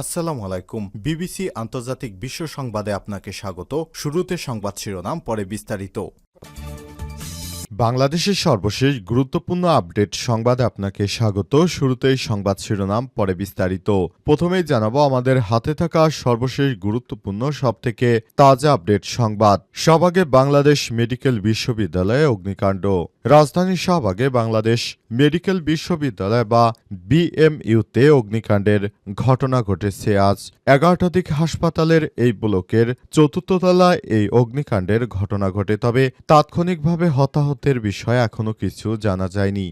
আসসালামু আলাইকুম। বিবিসি আন্তর্জাতিক বিশ্ব সংবাদে আপনাকে স্বাগত। শুরুতে সংবাদ শিরোনাম, পরে বিস্তারিত। বাংলাদেশের সর্বশেষ গুরুত্বপূর্ণ আপডেট সংবাদে আপনাকে স্বাগত। শুরুতেই সংবাদ শিরোনাম, পরে বিস্তারিত। প্রথমেই জানাব, আমাদের হাতে থাকা সর্বশেষ গুরুত্বপূর্ণ সবথেকে তাজা আপডেট সংবাদ। শাহবাগে বাংলাদেশ মেডিকেল বিশ্ববিদ্যালয়ে অগ্নিকাণ্ড। রাজধানী শাহবাগে বাংলাদেশ মেডিকেল বিশ্ববিদ্যালয় বা বিএমইউতে অগ্নিকাণ্ডের ঘটনা ঘটেছে আজ। এগারোটা দিক হাসপাতালের এই ব্লকের চতুর্থ তলায় এই অগ্নিকাণ্ডের ঘটনা ঘটে, তবে তাৎক্ষণিকভাবে হতাহতের বিষয়ে এখনও কিছু জানা যায়নি।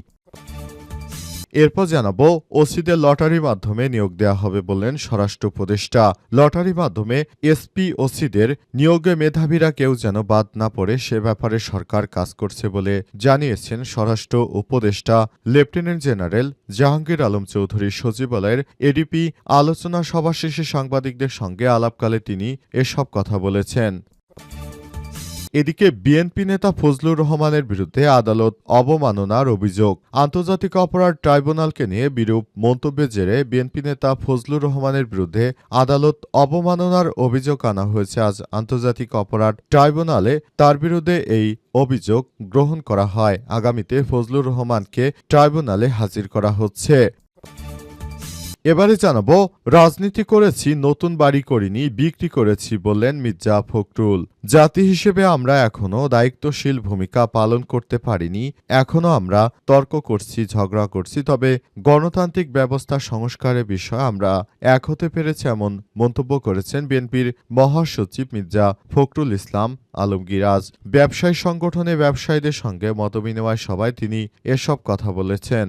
এরপর জানাব, ওসিদের লটারির মাধ্যমে নিয়োগ দেওয়া হবে বললেন স্বরাষ্ট্র উপদেষ্টা। লটারির মাধ্যমে এসপি ওসিদের নিয়োগে মেধাবীরা কেউ যেন বাদ না পড়ে, সে ব্যাপারে সরকার কাজ করছে বলে জানিয়েছেন স্বরাষ্ট্র উপদেষ্টা। লেফটেন্যান্ট জেনারেল জাহাঙ্গীর আলম চৌধুরী সচিবালয়ের এডিপি আলোচনা সভা শেষে সাংবাদিকদের সঙ্গে আলাপকালে তিনি এসব কথা বলেছেন। এদিকে বিএনপি নেতা ফজলুর রহমানের বিরুদ্ধে আদালত অবমাননার অভিযোগ। আন্তর্জাতিক অপরাধ ট্রাইব্যুনালকে নিয়ে বিরূপ মন্তব্যের জেরে বিএনপি নেতা ফজলুর রহমানের বিরুদ্ধে আদালত অবমাননার অভিযোগ আনা হয়েছে। আজ আন্তর্জাতিক অপরাধ ট্রাইব্যুনালে তার বিরুদ্ধে এই অভিযোগ গ্রহণ করা হয়। আগামীতে ফজলুর রহমানকে ট্রাইব্যুনালে হাজির করা হচ্ছে। এবারে জানাব, রাজনীতি করেছি, নতুন বাড়ি করিনি, বিক্রি করেছি বললেন মির্জা ফখরুল। জাতি হিসেবে আমরা এখনও দায়িত্বশীল ভূমিকা পালন করতে পারিনি, এখনও আমরা তর্ক করছি, ঝগড়া করছি, তবে গণতান্ত্রিক ব্যবস্থা সংস্কারের বিষয়ে আমরা এক হতে পেরেছি এমন মন্তব্য করেছেন বিএনপির মহাসচিব মির্জা ফখরুল ইসলাম আলমগীর। আজ ব্যবসায়ী সংগঠনে ব্যবসায়ীদের সঙ্গে মতবিনিময় সভায় তিনি এসব কথা বলেছেন।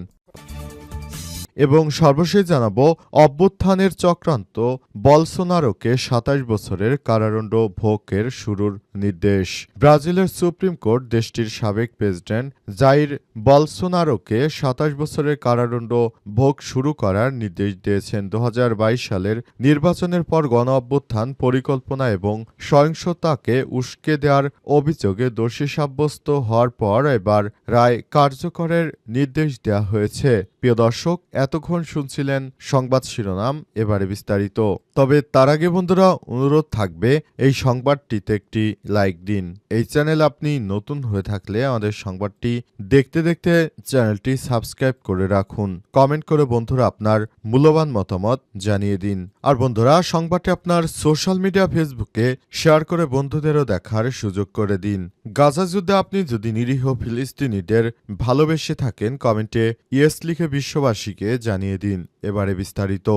এবং সর্বশেষ জানাব অভ্যুত্থানের চক্রান্ত বলসোনারোকে সাতাশ বছরের কারারণ্ড ভোগের শুরুর নির্দেশ। ব্রাজিলের সুপ্রিম কোর্ট দেশটির সাবেক প্রেসিডেন্ট জাইর বলসোনারোকে সাতাশ বছরের কারাদণ্ড ভোগ শুরু করার নির্দেশ দিয়েছেন। দু হাজার বাইশ সালের নির্বাচনের পর গণ অভ্যুত্থান পরিকল্পনা এবং সহিংসতাকে উস্কে দেওয়ার অভিযোগে দোষী সাব্যস্ত হওয়ার পর এবার রায় কার্যকরের নির্দেশ দেওয়া হয়েছে। প্রিয় দর্শক, এতক্ষণ শুনছিলেন সংবাদ শিরোনাম, এবারে বিস্তারিত। তবে তার আগে বন্ধুরা, অনুরোধ থাকবে, এই সংবাদটিতে একটি লাইক দিন। এই চ্যানেল আপনি নতুন হয়ে থাকলে আমাদের সংবাদটি দেখতে দেখতে চ্যানেলটি সাবস্ক্রাইব করে রাখুন। কমেন্ট করে বন্ধুরা আপনার মূল্যবান মতামত জানিয়ে দিন। আর বন্ধুরা, সংবাদটি আপনার সোশ্যাল মিডিয়া ফেসবুকে শেয়ার করে বন্ধুদেরও দেখার সুযোগ করে দিন। গাজা যুদ্ধে আপনি যদি নিরীহ ফিলিস্তিনিদের ভালোবেসে থাকেন কমেন্টে ইয়েস লিখে বিশ্ববাসীকে জানিয়ে দিন। এবারে বিস্তারিত।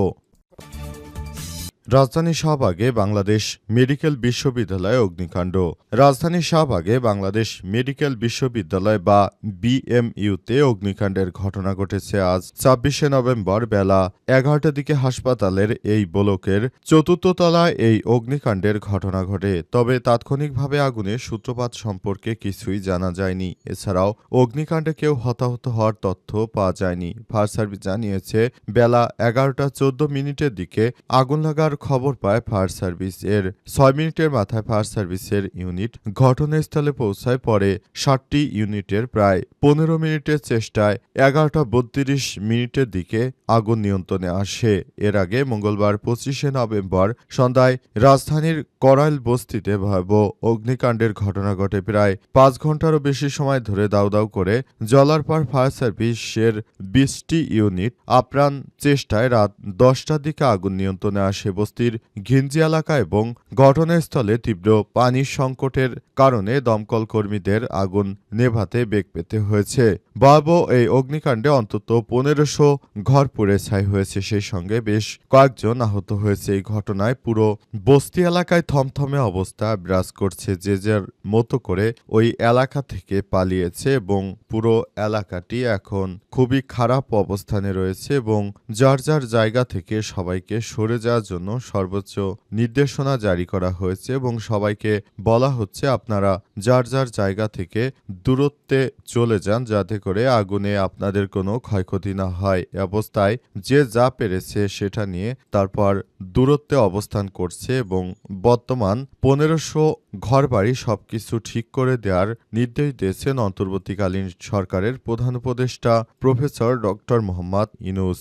রাজধানী শাহবাগে বাংলাদেশ মেডিকেল বিশ্ববিদ্যালয়ে অগ্নিকাণ্ড। রাজধানী শাহবাগে বাংলাদেশ মেডিকেল বিশ্ববিদ্যালয় বা বিএমইউতে অগ্নিকাণ্ডের ঘটনা ঘটেছে আজ ছাব্বিশে নভেম্বর বেলা এগারোটার দিকে হাসপাতালের এই ব্লকের চতুর্থ তলায় এই অগ্নিকাণ্ডের ঘটনা ঘটে। তবে তাৎক্ষণিকভাবে আগুনের সূত্রপাত সম্পর্কে কিছুই জানা যায়নি। এছাড়াও অগ্নিকাণ্ডে কেউ হতাহত হওয়ার তথ্য পাওয়া যায়নি। ফায়ার সার্ভিস জানিয়েছে, বেলা এগারোটা চোদ্দ মিনিটের দিকে আগুন লাগার খবর পায় ফায়ার সার্ভিস। এর ছয় মিনিটের মাথায় ফায়ার সার্ভিসের ইউনিট ঘটনাস্থলে পৌঁছায় পরে ষাটটি ইউনিটের প্রায় পনেরো মিনিটের চেষ্টায় এগারোটা বত্রিশ মিনিটের দিকে আগুন নিয়ন্ত্রণে আসে। এর আগে মঙ্গলবার পঁচিশে নভেম্বর সন্ধ্যায় রাজধানীর করাইল বস্তিতে ভয়াবহ অগ্নিকাণ্ডের ঘটনা ঘটে। প্রায় পাঁচ ঘন্টারও বেশি সময় ধরে দাউ দাউ করে জলার পর ফায়ার সার্ভিসের বিশটি ইউনিট আপ্রাণ চেষ্টায় রাত দশটার দিকে আগুন নিয়ন্ত্রণে আসে বস্তির ঘিঞ্জি এলাকা এবং ঘটনাস্থলে তীব্র পানির সংকটের কারণে দমকল কর্মীদের আগুন নেভাতে বেগ পেতে হয়েছে। ভয়াবহ এই অগ্নিকাণ্ডে অন্তত পনেরোশো ঘর পুড়ে ছাই হয়েছে সেই সঙ্গে বেশ কয়েকজন আহত হয়েছে এই ঘটনায়। পুরো বস্তি এলাকায় থমথমে অবস্থা বিরাজ করছে যে যার মতো করে ওই এলাকা থেকে পালিয়েছে এবং পুরো এলাকাটি এখন খুবই খারাপ অবস্থানে রয়েছে এবং যার যার জায়গা থেকে সবাইকে সরে যাওয়ার জন্য সর্বোচ্চ নির্দেশনা জারি করা হয়েছে এবং সবাইকে বলা হচ্ছে আপনারা যার যার জায়গা থেকে দূরত্বে চলে যান যাতে করে আগুনে আপনাদের কোনো ক্ষয়ক্ষতি না হয়। এ অবস্থায় যে যা পেরেছে সেটা নিয়ে তারপর দূরত্বে অবস্থান করছে এবং বর্তমান পনেরোশো ঘর বাড়ি সবকিছু ঠিক করে দেওয়ার নির্দেশ দিয়েছেন অন্তর্বর্তীকালীন সরকারের প্রধান উপদেষ্টা প্রফেসর ডক্টর মোহাম্মদ ইনুস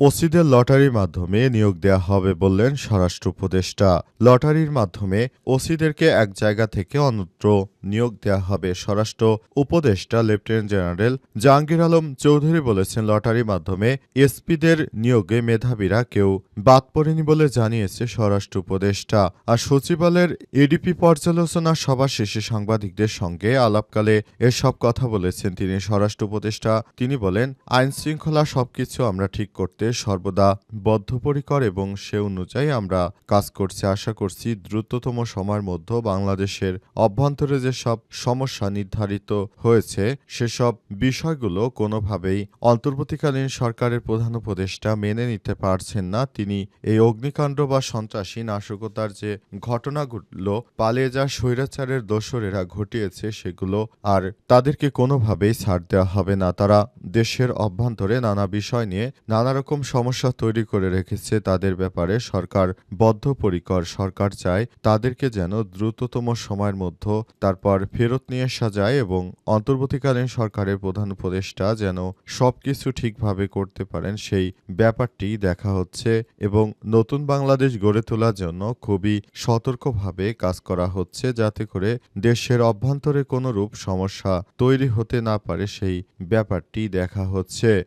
ওসিদের লটারির মাধ্যমে নিয়োগ দেয়া হবে বললেন স্বরাষ্ট্র উপদেষ্টা। লটারির মাধ্যমে ওসিদেরকে এক জায়গা থেকে অন্যত্র নিয়োগ দেয়া হবে, স্বরাষ্ট্র উপদেষ্টা লেফটেন্যান্ট জেনারেল জাহাঙ্গীর আলম চৌধুরী বলেছেন, লটারির মাধ্যমে এসপিদের নিয়োগে মেধাবীরা কেউ বাদ পড়েনি বলে জানিয়েছে স্বরাষ্ট্র উপদেষ্টা। আর সচিবালয়ের এডিপি পর্যালোচনা সভা শেষে সাংবাদিকদের সঙ্গে আলাপকালে এসব কথা বলেছেন তিনি। স্বরাষ্ট্র উপদেষ্টা তিনি বলেন আইন শৃঙ্খলা সবকিছু আমরা ঠিক করতে সর্বদা বদ্ধপরিকর এবং সে অনুযায়ী আমরা কাজ করছি। আশা করছি দ্রুততম সময়ের মধ্যে বাংলাদেশের অভ্যন্তরে যেসব সমস্যা নির্ধারিত হয়েছে, সেসব বিষয়গুলো কোনোভাবেই অন্তর্বর্তীকালীন সরকারের প্রধান উপদেষ্টা মেনে নিতে পারছেন না। তিনি এই অগ্নিকাণ্ড বা সন্ত্রাসী নাশকতার যে ঘটনাগুলো পালিয়ে যা স্বৈরাচারের দোসরেরা ঘটিয়েছে, সেগুলো আর তাদেরকে কোনোভাবেই ছাড় দেওয়া হবে না। তারা দেশের অভ্যন্তরে নানা বিষয় নিয়ে নানা রকম সমস্যা তৈরি করে রেখেছে তাদের ব্যাপারে সরকার বদ্ধপরিকর। সরকার চায় তাদেরকে যেন দ্রুততম সময়ের মধ্যে তারপর ফেরত নিয়ে আসা যায় এবং অন্তর্বর্তীকালীন সরকারের প্রধান উপদেষ্টা যেন সবকিছু ঠিকভাবে করতে পারেন সেই ব্যাপারটি দেখা হচ্ছে এবং নতুন বাংলাদেশ গড়ে তোলার জন্য খুবই সতর্কভাবে কাজ করা হচ্ছে যাতে করে দেশের অভ্যন্তরে কোনো রূপ সমস্যা তৈরি হতে না পারে সেই ব্যাপারটি দেখা হচ্ছে।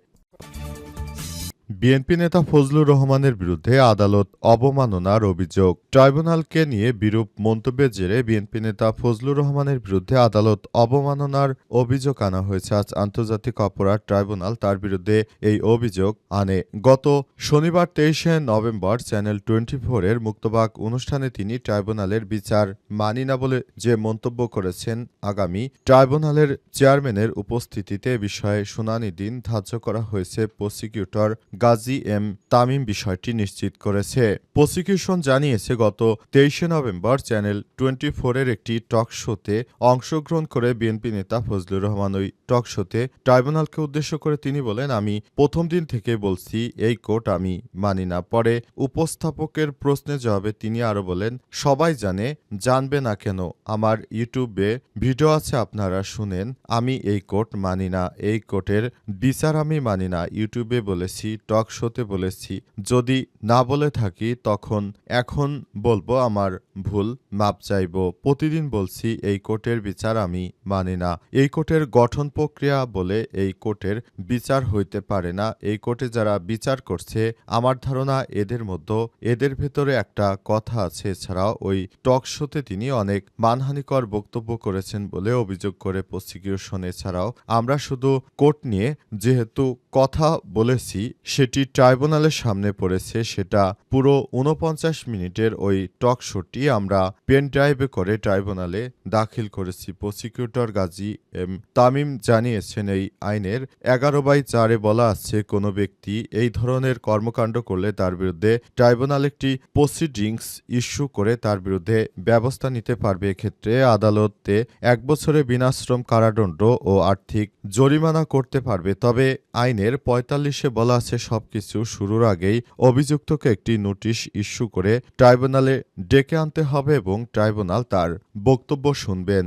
বিএনপি নেতা ফজলুর রহমানের বিরুদ্ধে আদালত অবমাননার অভিযোগ। ট্রাইব্যুনালকে নিয়ে বিরূপ মন্তব্যের জেরে বিএনপি নেতা ফজলুর রহমানের বিরুদ্ধে আদালত অবমাননার অভিযোগ আনা হয়েছে। আজ আন্তর্জাতিক অপরাধ ট্রাইব্যুনাল তার বিরুদ্ধে এই অভিযোগ আনে। গত শনিবার তেইশে নভেম্বর চ্যানেল টোয়েন্টি ফোরের মুক্তবাক অনুষ্ঠানে তিনি ট্রাইব্যুনালের বিচার মানি না বলে যে মন্তব্য করেছেন আগামী ট্রাইব্যুনালের চেয়ারম্যানের উপস্থিতিতে বিষয়ে শুনানি দিন ধার্য করা হয়েছে। প্রসিকিউটর গাজী এম তামিম বিষয়টি নিশ্চিত করেছে। প্রসিকিউশন জানিয়েছে, গত তেইশে নভেম্বর চ্যানেল টোয়েন্টি ফোরের একটি টক শোতে অংশগ্রহণ করে বিএনপি নেতা ফজলুর রহমান ওই টক শোতে ট্রাইব্যুনালকে উদ্দেশ্য করে তিনি বলেন, আমি প্রথম দিন থেকে বলছি, এই কোর্ট আমি মানি না। পরে উপস্থাপকের প্রশ্নের জবাবে তিনি আরও বলেন, সবাই জানে, জানবে না কেন, আমার ইউটিউবে ভিডিও আছে, আপনারা শুনেন, আমি এই কোর্ট মানি না, এই কোর্টের বিচার আমি মানি না, ইউটিউবে বলেছি টক শোতে বলেছি, যদি না বলে থাকি তখন এখন বলব আমার ভুল, মাপ চাইব। প্রতিদিন বলছি, এই কোর্টের বিচার আমি মানি না। এই কোর্টের গঠন প্রক্রিয়া বলে এই কোর্টের বিচার হইতে পারে না। এই কোর্টে যারা বিচার করছে, আমার ধারণা এদের মধ্যে, এদের ভেতরে একটা কথা আছে। এছাড়াও ওই টক শোতে তিনি অনেক মানহানিকর বক্তব্য করেছেন বলে অভিযোগ করে প্রসিকিউশন। এছাড়াও আমরা শুধু কোর্ট নিয়ে যেহেতু কথা বলেছি সেটি ট্রাইব্যুনালের সামনে পড়েছে, সেটা পুরো উনপঞ্চাশ মিনিটের ওই টক শোটি আমরা পেন ড্রাইভে করে ট্রাইব্যুনালে দাখিল করেছি। প্রসিকিউটর গাজী এম তামিম জানিয়েছেন, এই আইনের এগারো বাই চারে বলা আছে, কোনো ব্যক্তি এই ধরনের কর্মকাণ্ড করলে তার বিরুদ্ধে ট্রাইব্যুনাল একটি প্রসিডিংস ইস্যু করে তার বিরুদ্ধে ব্যবস্থা নিতে পারবে। এক্ষেত্রে আদালতে এক বছরে বিনাশ্রম কারাদণ্ড ও আর্থিক জরিমানা করতে পারবে। তবে আইনের পঁয়তাল্লিশে বলা আছে সবকিছু শুরুর আগেই অভিযুক্তকে একটি নোটিশ ইস্যু করে ট্রাইব্যুনালে ডেকে আনতে হবে এবং ট্রাইব্যুনাল তার বক্তব্য শুনবেন।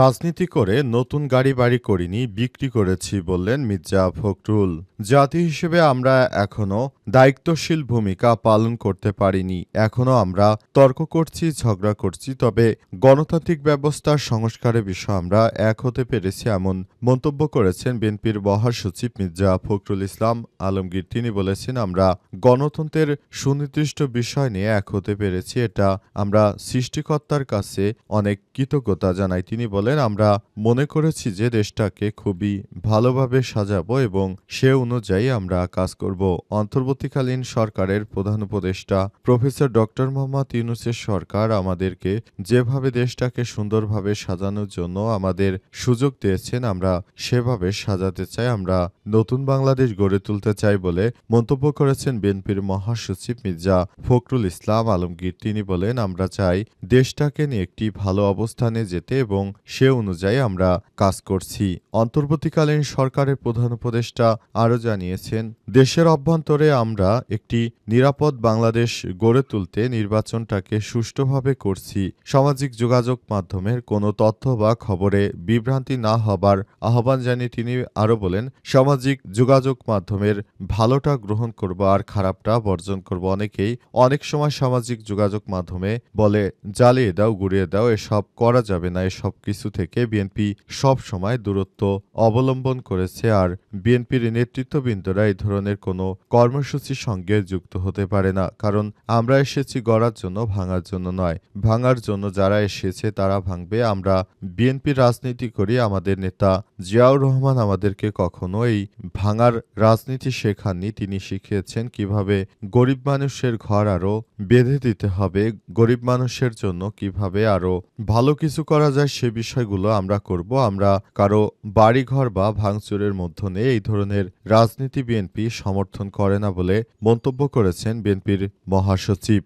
রাজনীতি করে নতুন গাড়ি বাড়ি করিনি, বিক্রি করেছি বললেন মির্জা ফখরুল। জাতি হিসেবে আমরা এখনও দায়িত্বশীল ভূমিকা পালন করতে পারিনি। এখনও আমরা তর্ক করছি, ঝগড়া করছি, তবে গণতান্ত্রিক ব্যবস্থার সংস্কারের বিষয়ে আমরা এক হতে পেরেছি এমন মন্তব্য করেছেন বিএনপির মহাসচিব মির্জা ফখরুল ইসলাম আলমগীর। তিনি বলেছেন, আমরা গণতন্ত্রের সুনির্দিষ্ট বিষয় নিয়ে এক হতে পেরেছি, এটা আমরা সৃষ্টিকর্তার কাছে অনেক কৃতজ্ঞতা জানাই। তিনি বলেন আমরা মনে করেছি যে দেশটাকে খুবই ভালোভাবে সাজাবো এবং সে অনুযায়ী আমরা কাজ করব। অন্তর্বর্তীকালীন সরকারের প্রধান উপদেষ্টা প্রফেসর ডক্টর মোহাম্মদ ইউনুসের সরকার আমাদেরকে যেভাবে দেশটাকে সুন্দরভাবে সাজানোর জন্য আমাদের সুযোগ দিয়েছেন, আমরা সেভাবে সাজাতে চাই, আমরা নতুন বাংলাদেশ গড়ে তুলতে চাই বলে মন্তব্য করেছেন বিএনপির মহাসচিব মির্জা ফখরুল ইসলাম আলমগীর। তিনি বলেন, আমরা চাই দেশটাকে নিয়ে একটি ভালো অবস্থানে যেতে এবং সে অনুযায়ী আমরা কাজ করছি। অন্তর্বর্তীকালীন সরকারের প্রধান উপদেষ্টা আরও জানিয়েছেন, দেশের অভ্যন্তরে আমরা একটি নিরাপদ বাংলাদেশ গড়ে তুলতে নির্বাচনটাকে সুষ্ঠুভাবে করছি। সামাজিক যোগাযোগ মাধ্যমের কোনো তথ্য বা খবরে বিভ্রান্তি না হবার আহ্বান জানিয়ে তিনি আরও বলেন, সামাজিক যোগাযোগ মাধ্যমের ভালোটা গ্রহণ করব আর খারাপটা বর্জন করব। অনেকেই অনেক সময় সামাজিক যোগাযোগ মাধ্যমে বলে, জ্বালিয়ে দাও, গুড়িয়ে দাও, এসব করা যাবে না, এসব কিছু থেকে বিএনপি সব সময় দূরত্ব অবলম্বন করেছে আর বিএনপির নেতৃত্ববৃন্দরা এই ধরনের কোনো কর্মসূচির সঙ্গে যুক্ত হতে পারে না। কারণ আমরা এসেছি গড়ার জন্য, ভাঙার জন্য নয়। ভাঙার জন্য যারা এসেছে তারা ভাঙবে। আমরা বিএনপির রাজনীতি করি। আমাদের নেতা জিয়াউর রহমান আমাদেরকে কখনো এই ভাঙার রাজনীতি শেখাননি। তিনি শিখিয়েছেন কীভাবে গরিব মানুষের ঘর আরও বেঁধে দিতে হবে। গরিব মানুষের জন্য কীভাবে আরও ভালো কিছু করা যায় সে বিষয়গুলো আমরা করব। আমরা কারও বাড়িঘর বা ভাঙচুরের মধ্য নেই এই ধরনের রাজনীতি বিএনপি সমর্থন করে না বলে মন্তব্য করেছেন বিএনপির মহাসচিব।